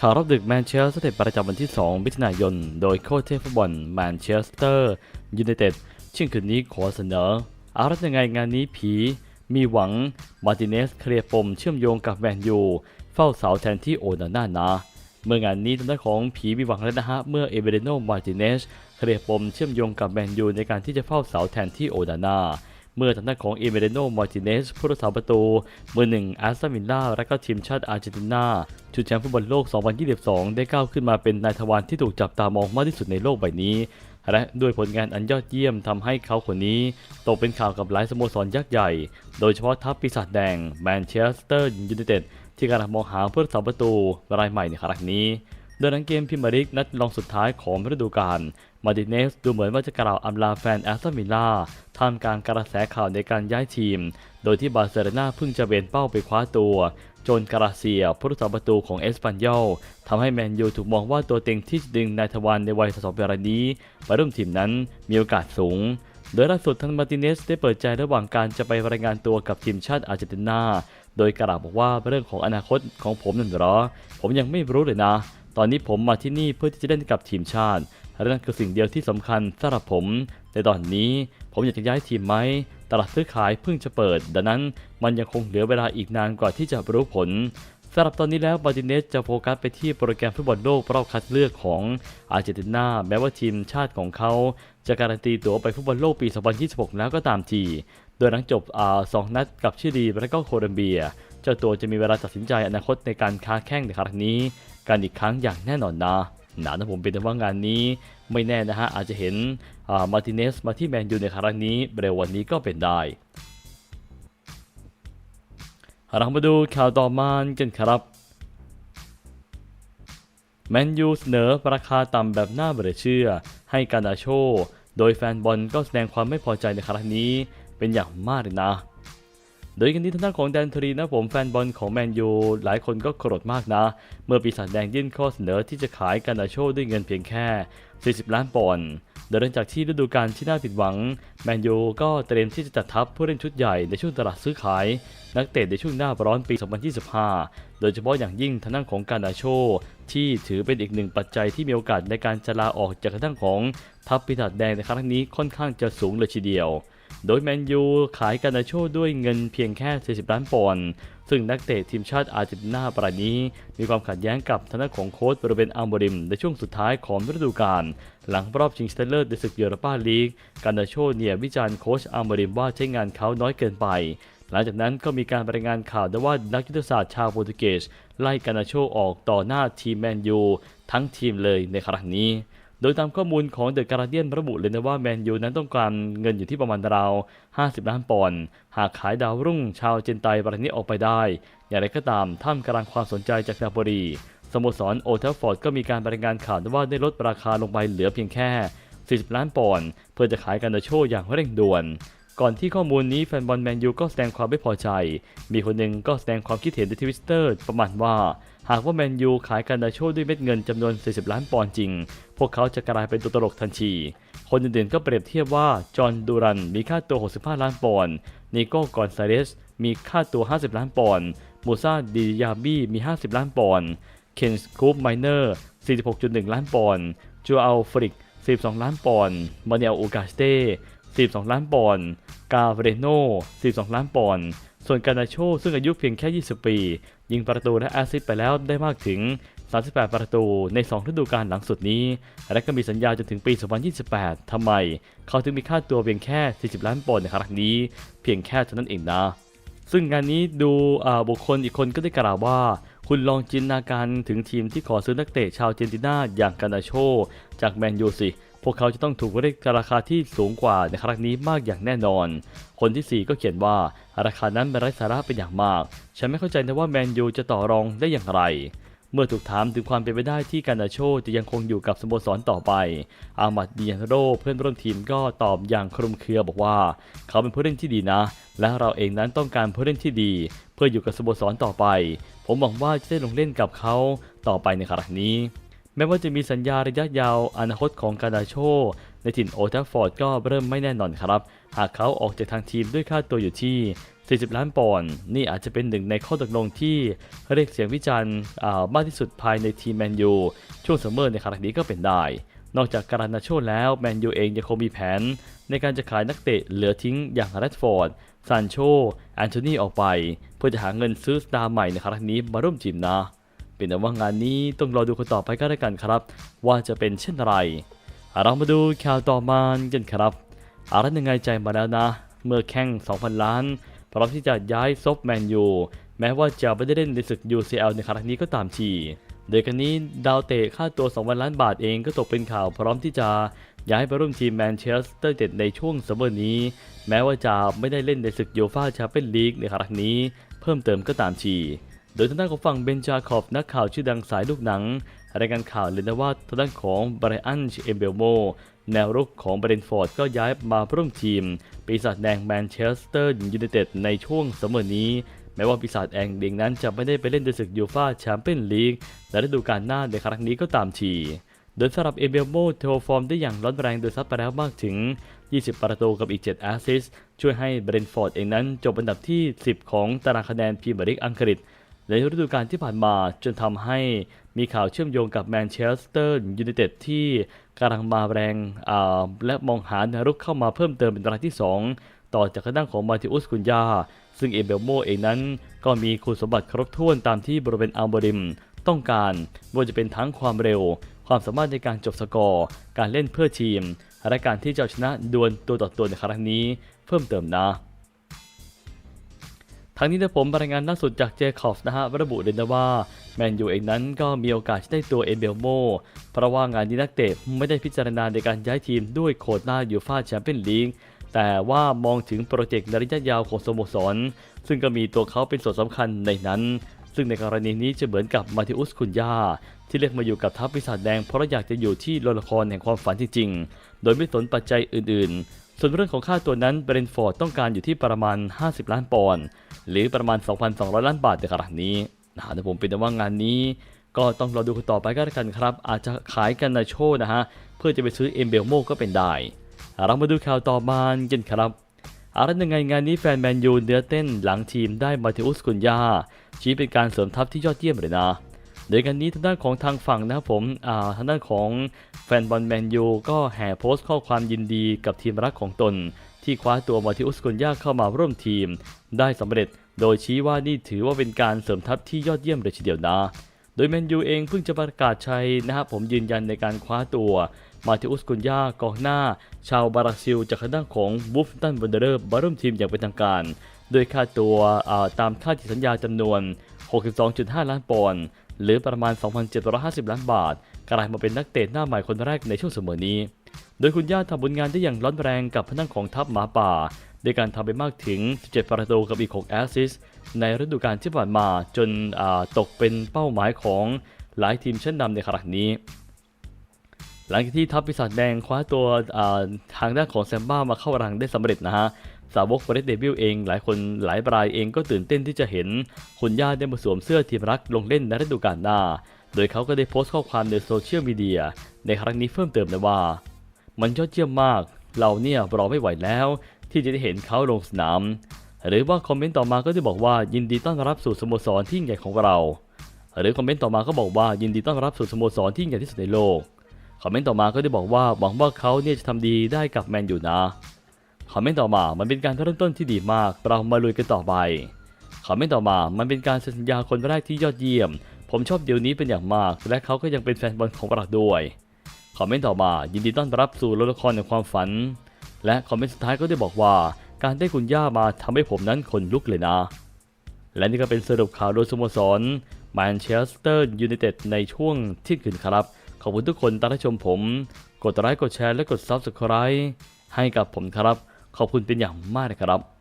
ข่าวรอบดึกแมนเชสเตอร์ประจำวันที่ 2 มิถุนายน โดยโค้ชเทฟุตบอลแมนเชสเตอร์ยูไนเต็ดเช่นคืนนี้ขอเสนออารัตยังไงงานนี้ผี มีหวัง มาร์ติเนสเคลียร์ปมเชื่อมโยงกับแมนยู เฝ้าเสาแทนที่โอนาน่านะเมื่องานนี้ทางด้านของผีมีหวังแล้วนะฮะ เมื่อเอเบเรโนมาร์ติเนสเคลียร์ปมเชื่อมโยงกับแมนยูในการที่จะเฝ้าเสาแทนที่โอนาน่า เมื่อทางด้านของเอเมเรโนมาร์ติเนสผู้รักษาประตูมือหนึ่งอาร์ซามิลล่าและก็ทีมชาติอาร์เจนตินาชุดแชมป์ฟุตบอลโลก 2022 ได้ก้าวขึ้นมาเป็นนายทวารที่ถูกจับตามองมากที่สุดในโลกใบนี้ และด้วยผลงานอันยอดเยี่ยมทำให้เขาคนนี้ ตกเป็นข่าวกับหลายสโมสรยักษ์ใหญ่ โดยเฉพาะทัพปีศาจแดงแมนเชสเตอร์ยูไนเต็ดที่กำลังมองหาผู้รักษาประตูรายใหม่ในครั้งนี้โดยหลังเกมพรีเมียร์ลีกนัดรองสุดท้ายของฤดูกาล มาร์ติเนสดูเหมือนว่าจะกล่าวอำลาแฟนแอสตันวิลล่าท่ามกลางกระแสข่าวในการย้ายทีม โดยที่บาร์เซโลนาเพิ่งจะเบนเป้าไปคว้าตัวจนกราเซียผู้รักษาประตูของเอสปันยอลทำให้แมนยูถูกมองว่าตัวเต็งที่จะดึงนายทวารในวัย32ปีรายนี้มาร่วมทีมนั้นมีโอกาสสูง โดยล่าสุดทางมาร์ติเนสได้เปิดใจระหว่างการจะไปรายงานตัวกับทีมชาติอาร์เจนตินา โดยกล่าวบอกว่าเรื่องของอนาคตของผมนั่นหรอ ผมยังไม่รู้เลยนะ ตอนนี้ผมมาที่นี่เพื่อที่จะเล่นกับทีมชาติและนั่นคือสิ่งเดียวที่สำคัญสำหรับผม ในตอนนี้ผมอยากจะย้ายทีมไหมตลาดซื้อขายเพิ่งจะเปิด ดังนั้นมันยังคงเหลือเวลาอีกนานกว่าที่จะรู้ผลสำหรับตอนนี้แล้วมาร์ติเนสจะโฟกัสไปที่โปรแกรมฟุตบอลโลกรอบคัดเลือกของอาร์เจนตินาแม้ว่าทีมชาติของเขาจะการันตีตั๋วไปฟุตบอลโลกปี 2026 แล้วก็ตามที โดยหลังจบอสองนัดกับชิลีและก็โคลอมเบีย เจ้าตัวจะมีเวลาตัดสินใจอนาคตในการค้าแข่งในครั้งนี้ กันอีกครั้งอย่างแน่นอนนะหนานะผมเป็นแต่ว่างานนี้ไม่แน่นะฮะอาจจะเห็นมาร์ติเนสมาที่แมนยูในครั้งนี้เร็ววันนี้ก็เป็นได้เรามาดูข่าวต่อมากันครับแมนยูเสนอราคาต่ำแบบน่าเบื่อเชื่อ ให้กานาโช โดยแฟนบอลก็แสดงความไม่พอใจในครั้งนี้เป็นอย่างมากเลยนะ โดยกันที่ทางด้านของแดนทรีนะผมแฟนบอลของแมนยูหลายคนก็โกรธมากนะ เมื่อปีศาจแดงยื่นข้อเสนอที่จะขายกานาโชด้วยเงินเพียงแค่ 40 ล้านปอนด์โดยหลังจากที่ฤดูกาลที่น่าผิดหวัง แมนยูก็เตรียมที่จะจัดทัพผู้เล่นชุดใหญ่ในช่วงตลาดซื้อขาย นักเตะในช่วงหน้าร้อนปี 2025 โดยเฉพาะอย่างยิ่งทางด้านของกานาโช ที่ถือเป็นอีกหนึ่งปัจจัยที่มีโอกาสในการจะลาออกจากทางด้านของทัพปีศาจแดงในครั้งนี้ค่อนข้างจะสูงเลยทีเดียว โดยแมนยูขายกานาโชด้วยเงินเพียงแค่ 40 ล้านปอนด์ ซึ่งนักเตะทีมชาติอาร์เจนตินาปรายนี้ มีความขัดแย้งกับทางด้านของโค้ชบริเวณอัลโมริม ในช่วงสุดท้ายของฤดูกาล หลังรอบชิงชนะเลิศในศึกยูโรปาลีก กานาโชเนี่ยวิจารณ์โค้ชอัลโมริมว่าใช้งานเขาน้อยเกินไป หลังจากนั้นก็มีการรายงานข่าวด้ว่านักยุทธศาสตร์ชาวโปรตุเกสไล่กานาโชออกต่อหน้าทีมแมนยูทั้งทีมเลยในครั้งนี้ โดยตามข้อมูลของเดอะการ์เดียนระบุเลยนะว่าแมนยูนั้นต้องการเงินอยู่ที่ประมาณราว 50 ล้านปอนด์ หากขายดาวรุ่งชาวเจนไตประเทศนี้ออกไปได้ อย่างไรก็ตามท่ามกลางความสนใจจากนาโปลีสโมสรโอเทลฟอร์ดก็มีการรายงานข่าวด้วยว่าได้ลดราคาลงไปเหลือเพียงแค่ 40 ล้านปอนด์เพื่อจะขายกันโชอย่างเร่งด่วน ก่อนที่ข้อมูลนี้แฟนบอลแมนยูก็แสดงความไม่พอใจ มีคนหนึ่งก็แสดงความคิดเห็นในทวิตเตอร์ประมาณว่า หากว่าแมนยูขายการดาโชด้วยเม็ดเงินจำนวน 40 ล้านปอนด์จริง พวกเขาจะกลายเป็นตัวตลกทันที คนอื่นๆก็เปรียบเทียบว่า จอห์นดูรันมีค่าตัว 65 ล้านปอนด์นิโก้กอนซาเลสมีค่าตัว 50 ล้านปอนด์มูซาดิยาบี้มี 50 ล้านปอนด์เคนสคูปไมเนอร์ 46.1 ล้านปอนด์จูอัลฟริก42ล้านปอนด์มาเนลอูกาสเต้ 42 ล้านปอนด์ กาเวเรโน 42 ล้านปอนด์ ส่วนกานาโชซึ่งอายุเพียงแค่ 20 ปี ยิงประตูและแอสซิสต์ไปแล้วได้มากถึง 38 ประตูใน 2 ฤดูกาลหลังสุดนี้ และก็มีสัญญาจนถึงปี 2028 ทำไม เขาถึงมีค่าตัวเพียงแค่ 40 ล้านปอนด์ในครั้งนี้ เพียงแค่เท่านั้นเองนะ ซึ่งงานนี้ดูบุคคลอีกคนก็ได้กล่าวว่าคุณลองจินตนาการถึงทีมที่ขอซื้อนักเตะชาวเจนตินาอย่างกานาโช จากแมนยูสิ พวกเขาจะต้องถูกเรียกราคาที่สูงกว่าในครั้งนี้มากอย่างแน่นอน คนที่ 4 ก็เขียนว่าราคานั้นเป็นไร้สาระเป็นอย่างมาก ฉันไม่เข้าใจนะว่าแมนยูจะต่อรองได้อย่างไร เมื่อถูกถามถึงความเป็นไปได้ที่กานาโชจะยังคงอยู่กับสโมสรต่อไป อามัดดิยันโรเพื่อนร่วมทีมก็ตอบอย่างคลุมเครือบอกว่า เขาเป็นผู้เล่นที่ดีนะ และเราเองนั้นต้องการผู้เล่นที่ดี เพื่ออยู่กับสโมสรต่อไป ผมหวังว่าจะได้ลงเล่นกับเขาต่อไปในครั้งนี้ แม้ว่าจะมีสัญญาระยะยาวอนาคตของกานาโช ในถิ่นโอทัฟฟอร์ดก็เริ่มไม่แน่นอนครับ หากเขาออกจากทางทีมด้วยค่าตัวอยู่ที่ 40 ล้านปอนด์นี่อาจจะเป็นหนึ่งในข้อตกลงที่เรียกเสียงวิจารณ์อ่ามากที่สุดภายในทีมแมนยูช่วงซัมเมอร์ในครั้งนี้ก็เป็นได้นอกจากการานาโชแล้วแมนยูเองยังคงมีแผน ในการจะขายนักเตะเหลือทิ้งอย่างแรดฟอร์ด ซานโชแอนโทนีออกไป เพื่อจะหาเงินซื้อสตาร์ใหม่ในครั้งนี้มาร่วมทีมนะ เป็นแต่ว่างานนี้ต้องรอดูกันต่อไปก็แล้วกันครับ ว่าจะเป็นเช่นไร เรามาดูข่าวต่อมากันครับอารันยังไงใจมาแล้วนะ เมื่อแข่ง 2,000 ล้านพร้อมที่จะย้ายซบแมนยูแม้ว่าจะไม่ได้เล่นในศึก UCL ในครั้งนี้ก็ตามทีโดยกันนี้ดาวเตะค่าตัว 2 ล้านบาทเองก็ตกเป็นข่าวพร้อมที่จะย้ายไปร่วมทีมแมนเชสเตอร์เด็ดในช่วงซัมเมอร์นี้ แม้ว่าจะไม่ได้เล่นในศึกยูฟ่าแชมเปี้ยนลีกในครั้งนี้ เพิ่มเติมก็ตามที โดยทางด้านของฝั่งเบนจาคอฟนักข่าวชื่อดังสายลูกหนังรายงานข่าวเลยนะว่าทางด้านของไบรอันเอมเบลโมแนวรุกของเบรนฟอร์ดก็ย้ายมาร่วมทีม ปีศาจแดงแมนเชสเตอร์ยูไนเต็ดในช่วงซัมอร์นี้ แม้ว่าปีศาจแดงเดงนั้นจะไม่ได้ไปเล่นในศึกยูฟาแชมเปี้ยนลีกในฤดูกาลหน้าในครั้งนี้ก็ตามทีโดยสำหรับเอเบลโมเทโอฟอร์มได้อย่างร้อนแรงโดยซัดไปแล้วมากถึง 20 ประตูกับอีก 7 แอสซิสช่วยให้เบรนฟอร์ดเองนั้นจบอันดับที่ 10 ของตารางคะแนนพรีเมียร์ลีกอังกฤษ ในฤดูกาลที่ผ่านมาจนทำให้มีข่าวเชื่อมโยงกับแมนเชสเตอร์ยูไนเต็ดที่กำลังมาแรงและมองหาแนวรุกเข้ามาเพิ่มเติมเป็นรายที่ 2 ต่อจากทางด้านของมาติอุสกุนยา ซึ่งเอเบลโมเองนั้น ก็มีคุณสมบัติครบถ้วนตามที่บริเวณอัลบริม ต้องการไม่ว่าจะเป็นทั้งความเร็ว ความสามารถในการจบสกอร์ การเล่นเพื่อทีมและการที่จะชนะดวลตัวต่อตัวในครั้งนี้ เพิ่มเติมนะ ทั้งนี้นะผมรายงานล่าสุดจากเจคอบส์นะฮะระบุเลยนะว่าแมนยูเองนั้นก็มีโอกาสที่ได้ตัวเอเบลโม เพราะว่างานนี้นักเตะไม่ได้พิจารณาในการย้ายทีมด้วยโควต้ายูฟาแชมเปี้ยนลีกแต่ว่ามองถึงโปรเจกต์ในระยะยาวของสโมสร ซึ่งก็มีตัวเขาเป็นส่วนสำคัญในนั้น ซึ่งในกรณีนี้จะเหมือนกับมาธิอุสคุนยาที่เลือกมาอยู่กับทัพปีศาจแดงเพราะอยากจะอยู่ที่โรงละครแห่งความฝันจริงๆ โดยไม่สนปัจจัยอื่นๆ ส่วนเรื่องของค่าตัวนั้นเบรนฟอร์ดต้องการอยู่ที่ประมาณ 50 ล้านปอนด์ หรือประมาณ 2,200 ล้านบาทในขณะนี้นะฮะแต่ผมเป็นแต่ว่างานนี้ ก็ต้องรอดูกันต่อไปก็แล้วกันครับ อาจจะขายกันนาโชนะฮะเพื่อจะไปซื้อเอ็มเบลโมก็เป็นได้เรามาดูข่าวต่อมากันครับอะไรยังไงงานนี้แฟนแมนยูเนื้อเต้นหลังทีมได้มาเทอุสกุนยาชี้เป็นการเสริมทัพที่ยอดเยี่ยมเลยนะโดยกันนี้ทางด้านของทางฝั่งนะครับผมทางด้านของแฟนบอลแมนยูก็แห่โพสต์ข้อความยินดีกับทีมรักของตน ที่คว้าตัวมาทิอุสกุนยาเข้ามาร่วมทีม ได้สำเร็จโดยชี้ว่านี่ถือว่าเป็นการเสริมทัพที่ยอดเยี่ยมเลยทีเดียวนะ โดยแมนยูเองเพิ่งจะประกาศชัยนะครับผมยืนยันในการคว้าตัว มาทิอุสกุนยากองหน้า ชาวบราซิลจากทางด้าของบูฟตันวันเดอร์มาร่วมทีมอย่างเป็นทางการ โดยค่าตัวาตามค่าที่สัญญาจำนวน 62.5 ล้านปอนด์หรือประมาณ 2,750 ล้านบาท กลายมาเป็นนักเตะหน้าใหม่คนแรกในช่วงเสมอนี้ โดยคุณย่าทำผลงานได้อย่างร้อนแรงกับพนักของทัพหมาป่าโดยการทำไปมากถึง 17 ประตูกับอีก 6 แอสซิสในฤดูกาลที่ผ่านมาจนาตกเป็นเป้าหมายของหลายทีมชั้นนำในขณะนี้ หลังจากที่ทัพปีศาจแดงคว้าตัวาทางด้านของแซมบ้ามาเข้ารังได้สำเร็จนะฮะสาวกเฟรดเดวิลเองหลายคนหลายรายเองก็ตื่นเต้นที่จะเห็นคุณย่าได้มาสวมเสื้อทีมรักลงเล่นในฤดูกาลหน้า โดยเขาก็ได้โพสต์ข้อความในโซเชียลมีเดียในครั้งนี้เพิ่มเติมนะว่า มันยอดเยี่ยมมาก เราเนี่ยรอไม่ไหวแล้ว ที่จะได้เห็นเขาลงสนาม หรือว่าคอมเมนต์ต่อมาก็ได้บอกว่ายินดีต้อนรับสู่สโมสรที่ยิ่งใหญ่ของเรา หรือคอมเมนต์ต่อมาก็บอกว่ายินดีต้อนรับสู่สโมสรที่ใหญ่ที่สุดในโลก คอมเมนต์ต่อมาก็ได้บอกว่าหวังว่าเขาเนี่ยจะทำดีได้กับแมนอยู่นะ คอมเมนต์ต่อมามันเป็นการเริ่มต้นที่ดีมาก เรามาลุยกันต่อไป คอมเมนต์ต่อมามันเป็นการสัญญาคนแรกที่ยอดเยี่ยม ผมชอบเดี๋ยวนี้เป็นอย่างมาก และเขาก็ยังเป็นแฟนบอลของเราด้วย คอมเมนต์ต่อมายินดีต้อนรับสู่ลละครในความฝัน และคอมเมนต์สุดท้ายก็ได้บอกว่า การได้คุณย่ามาทำให้ผมนั้นขนลุกเลยนะ และนี่ก็เป็นสรุปข่าวโดยสโมสรแมนเชสเตอร์ยูไนเต็ดในช่วงที่ยงคืนครับ ขอบคุณทุกคนที่รับชมผม กดไลค์กดแชร์และกด Subscribe ให้กับผมครับ ขอบคุณเป็นอย่างมากนะครับ